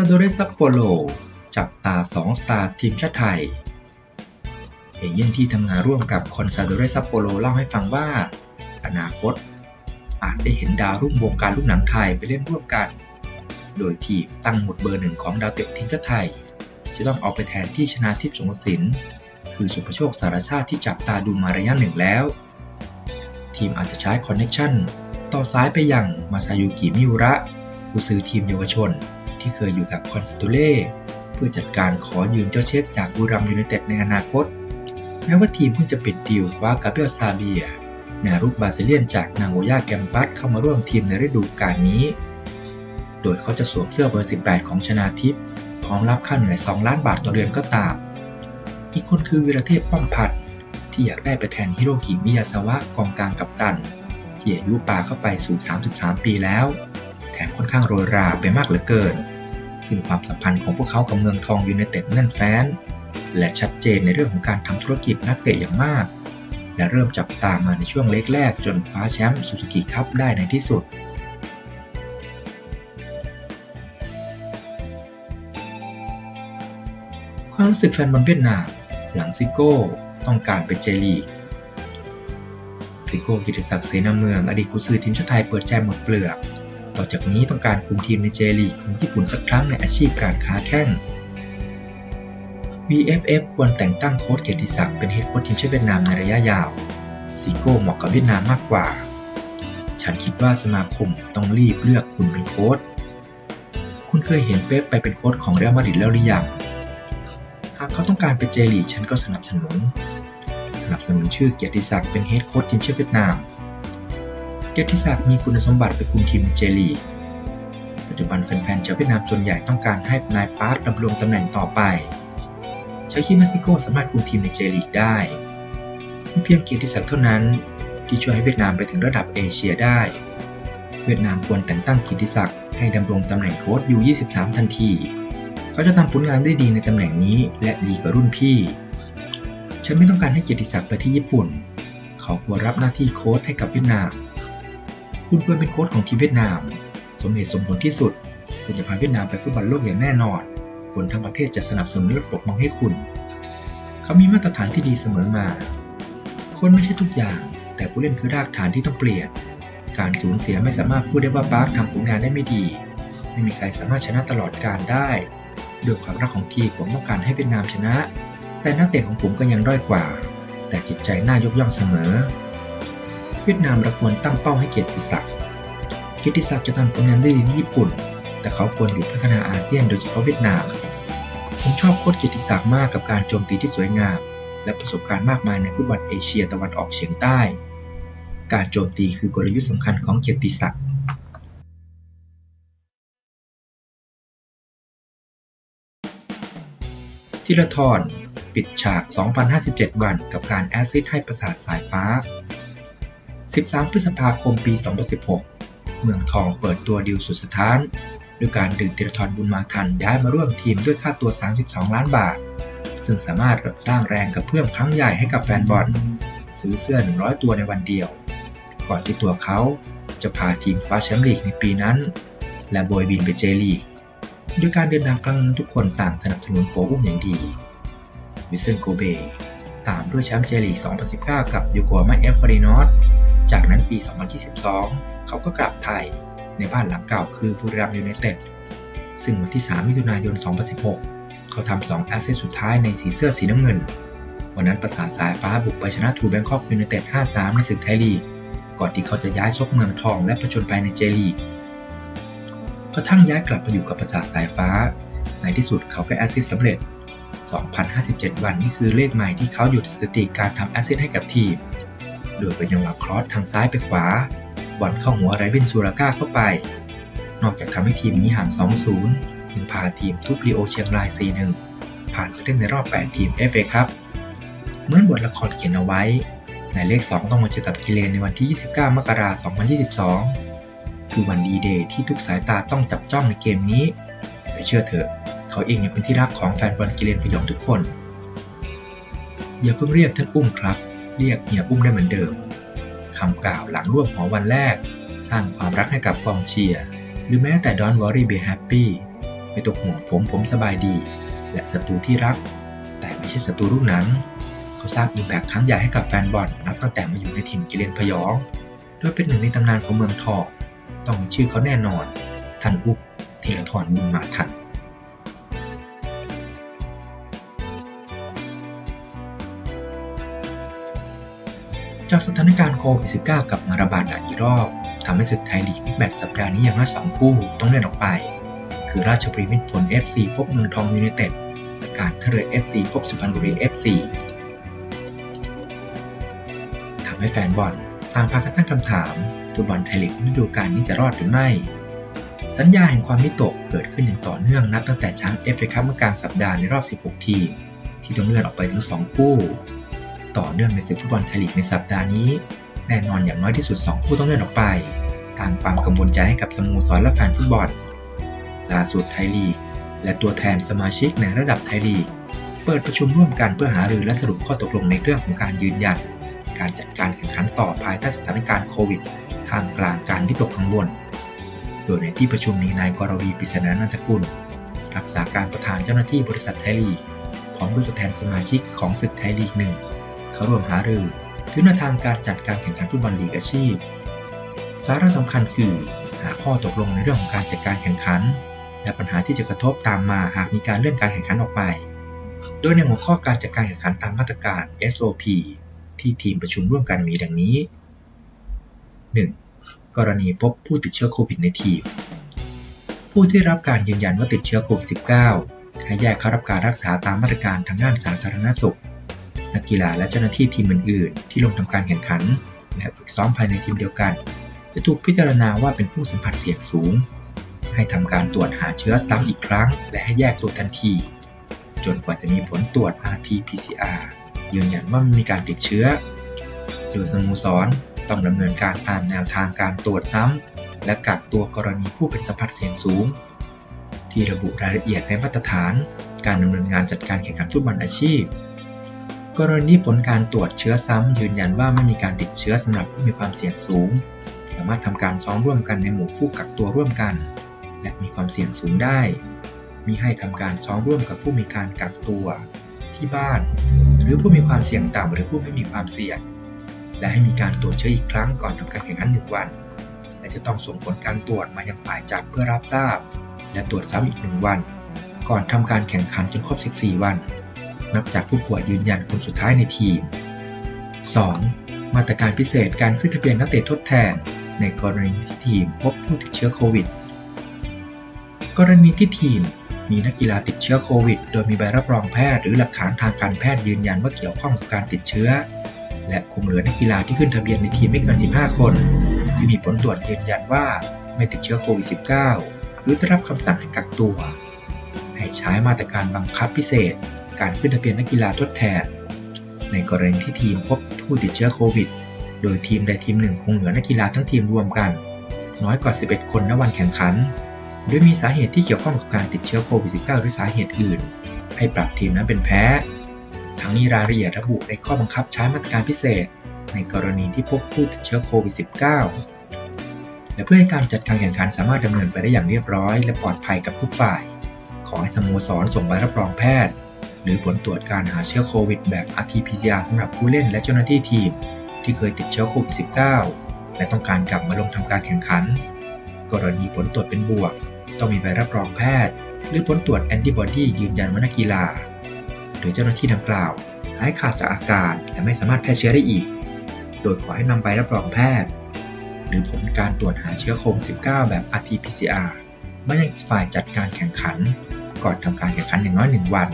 ซาโดเรซัปโปโลจับตาสองสตาร์ทีมชาติไทย เอเย่นที่ทำงานร่วมกับคอนซาโดเรซัปโปโลเล่าให้ฟังว่า อนาคต อาจได้เห็นดาวรุ่งวงการลูกหนังไทยไปเล่นร่วมกัน โดยทีมตั้งหมุดเบอร์หนึ่งของดาวเตะทีมชาติไทย จะต้องเอาไปแทนที่ชนะทิพย์สงสินคือสุภโชคสารชาติที่จับตาดูมาระยะหนึ่งแล้ว ทีมอาจจะใช้คอนเน็ชันต่อซ้ายไปยังมาซายุกิมิอุระผู้ซื้อทีมเยาวชน ที่เคยอยู่กับคอนสตูเล่เพื่อจัดการขอยืมเจ้าเชษจากบุรีรัมยูไนเต็ดในอนาคต แม้ว่าทีมเพิ่งจะปิดดีลคว้ากาเบรียลซาเบียแนวรุกบาซิเลียนจากนางโอยาแกมปัสเข้ามาร่วมทีมในฤดูกาลนี้ โดยเขาจะสวมเสื้อเบอร์ 18 ของชนาทิพย์พร้อมรับค่าเหนื่อย 2 ล้านบาทต่อเดือนก็ตาม อีกคนคือวีรเทพป้อมพันธ์ที่อยากได้ไปแทนฮิโรกิมิยาซาวะกองกลางกัปตัน ที่อายุปาเข้าไปสู่ 33 ปีแล้ว แถมค่อนข้างโรยราไปมากเหลือเกิน ซึ่งความสัมพันธ์ของพวกเขากับเมืองทองยูไนเต็ดแน่นแฟ้น และชัดเจนในเรื่องของการทำธุรกิจนักเตะอย่างมาก และเริ่มจับตามาในช่วงเล็กแรกจนคว้าแชมป์ซูซูกิคัพได้ในที่สุดความรู้สึกแฟนบอลเวียดนามหลังซิโก้ต้องการเป็นเจลีกซิโก้กิติศักดิ์เสนาเมืองอดีตกุซือทีมชาติไทยเปิดใจหมดเปลือก ต่อจากนี้ต้องการคุมทีมในเจลีกของญี่ปุ่นสักครั้งในอาชีพการค้าแข้ง VFF ควรแต่งตั้งโค้ชเกียรติศักดิ์เป็นเฮดโค้ชทีมชาติเวียดนามในระยะยาวซิโก้เหมาะกับเวียดนามมากกว่า ฉันคิดว่าสมาคมต้องรีบเลือกคุณเป็นโค้ช คุณเคยเห็นเป๊ปไปเป็นโค้ชของเรอัลมาดริดแล้วหรือยัง หากเขาต้องการเป็นเจลีกฉันก็สนับสนุน สนับสนุนชื่อเกียรติศักดิ์เป็นเฮดโค้ชทีมชาติเวียดนาม เกียรติศักดิ์มีคุณสมบัติไปคุมทีมเจลีปัจจุบันแฟนๆชาวเวียดนามส่วนใหญ่ต้องการให้นายปาร์ตดำรงตำแหน่งต่อไปฉันคิดว่าซิโกสามารถคุมทีมในเจลีกได้เพียงเกียรติศักดิ์เท่านั้น ที่ช่วยให้เวียดนามไปถึงระดับเอเชียได้ เวียดนามควรแต่งตั้งเกียรติศักดิ์ให้ดำรงตำแหน่งโค้ชยู23 ทันที เขาจะทำผลงานได้ดีในตำแหน่งนี้และดีกว่ารุ่นพี่ ฉันไม่ต้องการให้เกียรติศักดิ์ไปที่ญี่ปุ่น เขาควรรับหน้าที่โค้ชให้กับเวียดนาม คุณควรเป็นโค้ชของทีมเวียดนาม สมเหตุสมผลที่สุด คุณจะพาเวียดนามไปฟุตบอลโลกอย่างแน่นอน คนทั้งประเทศจะสนับสนุนและปรบมือให้คุณ เขามีมาตรฐานที่ดีเสมอมา คนไม่ใช่ทุกอย่าง แต่ผู้เล่นคือรากฐานที่ต้องเปลี่ยน การสูญเสียไม่สามารถพูดได้ว่าปาร์คทำผลงานได้ไม่ดี ไม่มีใครสามารถชนะตลอดการได้ด้วยความรักของทีมผมต้องการให้เวียดนามชนะ แต่นักเตะของผมก็ยังด้อยกว่า แต่จิตใจน่ายกย่องเสมอ เวียดนามระควรตั้งเป้าให้เกียรติศักดิ์เกียรติศักดิ์จะทำผลงานได้ดีที่ญี่ปุ่น แต่เขาควรหยุดพัฒนาอาเซียนโดยเฉพาะเวียดนาม ผมชอบโค้ชเกียรติศักดิ์มากกับการโจมตีที่สวยงาม และประสบการณ์มากมายในฟุตบอลเอเชียตะวันออกเฉียงใต้ การโจมตีคือกลยุทธ์สำคัญของเกียรติศักดิ์ธีรทรปิดฉาก 2,057 วัน กับการแอสซิสต์ให้ประสาทสายฟ้า 13 พฤษภาคมปี 2016 เมืองทองเปิดตัวดิวสุดสถานด้วยการดึงธีรทรบุญมาทันย้ายมาร่วมทีมด้วยค่าตัว 32 ล้านบาท ซึ่งสามารถสร้างแรงกระเพื่อมครั้งใหญ่ให้กับแฟนบอล ซื้อเสื้อ 100 ตัวในวันเดียว ก่อนที่ตัวเขาจะพาทีมคว้าแชมป์ลีกในปีนั้น และโบยบินไปเจลีกด้วยการเดินทางครั้งทุกคนต่างสนับสนุนโกอุ้มอย่างดีวิสเซนโกเบ ตามด้วยแชมป์เจลีก 2019 กับยูโกมาเอฟฟารีนอสจากนั้นปี 2022 เขาก็กลับไทยในบ้านหลังเก่าคือบุรีรัมย์ยูไนเต็ด ซึ่งวันที่ 3 มิถุนายน 2016 เขาทำ2แอสเซสสุดท้ายในสีเสื้อสีน้ำเงิน วันนั้นประสาทสายฟ้าบุกไปชนะทูแบงคอกยูไนเต็ด 5-3 ในศึกไทยลีก ก่อนที่เขาจะย้ายซกเมืองทองและประชนไปในเจลีกกระทั่งย้ายกลับมาอยู่กับประสาทสายฟ้า ในที่สุดเขาก็แอสซิสต์สำเร็จ 2,057 วันนี่คือเลขใหม่ที่เขาหยุดสถิติการทำแอสซิสให้กับทีม โดยเป็นจังหวะครอสทางซ้ายไปขวา บอลเข้าหัวไรบินซูราก้าเข้าไป นอกจากทำให้ทีมนี้ห่าง 2-0 ยังพาทีมทุบลีโอเชียงราย 4-1 ผ่านไปเล่นในรอบ 8 ทีม FA ครับเหมือนบทละครเขียนเอาไว้ ในเลข 2 ต้องมาเจอกับกิเลนในวันที่ 29 มกราคม 2022 คือวันดีเดย์ที่ทุกสายตาต้องจับจ้องในเกมนี้ แต่เชื่อเถอะ เขาเองยังเป็นที่รักของแฟนบอลกิเลนพยองทุกคน อย่าเพิ่งเรียกท่านอุ้มครับ เรียกเฮียอุ้มได้เหมือนเดิมคำกล่าวหลังร่วมหอวันแรก สร้างความรักให้กับกองเชียร์ หรือแม้แต่ Don't worry be happy ไม่ต้องห่วงผมผมสบายดี และศัตรูที่รัก แต่ไม่ใช่ศัตรูลูกหนัง เขาสร้างอิมแพคครั้งใหญ่ให้กับแฟนบอลนับตั้งแต่มาอยู่ในถิ่นกิเลนพยองโดยเป็นหนึ่งในตำนานของเมืองทองต้องมีชื่อเขาแน่นอนท่านอุกธีรทรบุญมาทัน จากสถานการณ์โควิด -19 กลับมาระบาดหนักอีกรอบทำให้ศึกไทยลีกบิ๊กแมตช์สัปดาห์นี้อย่างน้อยสองคู่ต้องเลื่อนออกไป คือราชบุรีมิตรผล FC พบเมืองทองยูไนเต็ดและการท่าเรือ FC พบสุพรรณบุรี FC ทำให้แฟนบอลต่างพากันตั้งคำถามฟุตบอลไทยลีกฤดูกาลนี้จะรอดหรือไม่ สัญญาแห่งความมิตกเกิดขึ้นอย่างต่อเนื่องนับตั้งแต่ช้างเอฟเอคัพเมื่อกลางสัปดาห์ในรอบ 16 ทีมที่ต้องเลื่อนออกไปถึง 2 คู่ ต่อเนื่องในศึกฟุตบอลไทยลีกในสัปดาห์นี้ แน่นอนอย่างน้อยที่สุด 2 คู่ต้องเลื่อนออกไป สร้างความกังวลใจให้กับสโมสรและแฟนฟุตบอลล่าสุดไทยลีก และตัวแทนสมาชิกในระดับไทยลีก เปิดประชุมร่วมกันเพื่อหารือและสรุปข้อตกลงในเรื่องของการยืนยัน การจัดการแข่งขันต่อภายใต้สถานการณ์โควิดท่ามกลางการวิตกกังวล โดยในที่ประชุมมีนายกรวีปิศนานันทกุล รักษาการประธานเจ้าหน้าที่บริษัทไทยลีก พร้อมด้วยตัวแทนสมาชิกของศึกไทยลีกหนึ่ง เข้าร่วมหารือถึงแนวทางการจัดการแข่งขันฟุตบอลลีกอาชีพ สาระสำคัญคือ หาข้อตกลงในเรื่องของการจัดการแข่งขัน และปัญหาที่จะกระทบตามมาหากมีการเลื่อนการแข่งขันออกไป โดยในหัวข้อการจัดการแข่งขันตามมาตรการ SOP ที่ทีมประชุมร่วมกันมีดังนี้ 1. กรณีพบผู้ติดเชื้อโควิดในทีม ผู้ที่รับการยืนยันว่าติดเชื้อโควิด -19 ให้แยกเข้ารับการรักษาตามมาตรการทางด้านสาธารณสุข นักกีฬาและเจ้าหน้าที่ทีมอื่นๆ ที่ลงทำการแข่งขัน และฝึกซ้อมภายในทีมเดียวกัน จะถูกพิจารณาว่าเป็นผู้สัมผัสเสี่ยงสูง ให้ทำการตรวจหาเชื้อซ้ำอีกครั้ง และให้แยกตัวทันที จนกว่าจะมีผลตรวจ RT-PCR ยืนยันว่ามีการติดเชื้อ โดยสโมสรต้องดำเนินการตามแนวทางการตรวจซ้ำและกักตัวกรณีผู้เป็นสัมผัสเสี่ยงสูง ที่ระบุรายละเอียดในมาตรฐาน การดำเนินงานจัดการแข่งขันฟุตบอลอาชีพ กรณีผลการตรวจเชื้อซ้ำยืนยันว่าไม่มีการติดเชื้อสำหรับผู้มีความเสี่ยงสูง สามารถทำการซ้อมร่วมกันในหมู่ผู้กักตัวร่วมกัน และมีความเสี่ยงสูงได้มีให้ทำการซ้อมร่วมกับผู้มีการกักตัวที่บ้าน หรือผู้มีความเสี่ยงต่ำหรือผู้ไม่มีความเสี่ยง และให้มีการตรวจเชื้ออีกครั้งก่อนทำการแข่งขันหนึ่งวัน และจะต้องส่งผลการตรวจมายังฝ่ายจัดเพื่อรับทราบ และตรวจซ้ำอีกหนึ่งวัน ก่อนทำการแข่งขันจนครบ 14 วัน นับจากผู้ป่วยยืนยันคนสุดท้ายในทีม 2. มาตรการพิเศษการขึ้นทะเบียนนักเตะทดแทน ในกรณีที่ทีมพบผู้ติดเชื้อโควิด กรณีที่ทีมมีนักกีฬาติดเชื้อโควิด โดยมีใบรับรองแพทย์หรือหลักฐานทางการแพทย์ยืนยันว่าเกี่ยวข้องกับการติดเชื้อ และคงเหลือนักกีฬาที่ขึ้นทะเบียนในทีมไม่เกิน 15 คน ที่มีผลตรวจยืนยันว่าไม่ติดเชื้อโควิด -19 หรือได้รับคำสั่งให้กักตัว ให้ใช้มาตรการบังคับพิเศษ การขึ้นทะเบียนนักกีฬาทดแทน ในกรณีที่ทีมพบผู้ติดเชื้อโควิด โดยทีมใดทีมหนึ่งคงเหลือนักกีฬาทั้งทีมรวมกัน น้อยกว่า 11 คนณวันแข่งขัน โดยมีสาเหตุที่เกี่ยวข้องกับการติดเชื้อโควิด -19 หรือสาเหตุอื่น ให้ปรับทีมนั้นเป็นแพ้ ทั้งนี้รายละเอียดระบุในข้อบังคับใช้มาตรการพิเศษ ในกรณีที่พบผู้ติดเชื้อโควิด -19 และเพื่อให้การจัดการแข่งขันสามารถดำเนินไปได้อย่างเรียบร้อย และปลอดภัยกับทุกฝ่ายขอให้สโมสรส่งใบรับรองแพทย์ หรือผลตรวจการหาเชื้อโควิดแบบ RT-PCR สำหรับผู้เล่นและเจ้าหน้าที่ทีม ที่เคยติดเชื้อโควิด -19 และต้องการกลับมาลงทำการแข่งขัน กรณีผลตรวจเป็นบวก ต้องมีใบรับรองแพทย์ หรือผลตรวจแอนติบอดียืนยันว่านักกีฬา โดยเจ้าหน้าที่ดังกล่าวหายขาดจากอาการและไม่สามารถแพร่เชื้อได้อีก โดยขอให้นำใบรับรองแพทย์ หรือผลการตรวจหาเชื้อโควิด -19 แบบ RT-PCR มายังฝ่ายจัดการแข่งขัน ก่อนทำการแข่งขันอย่างน้อย1วัน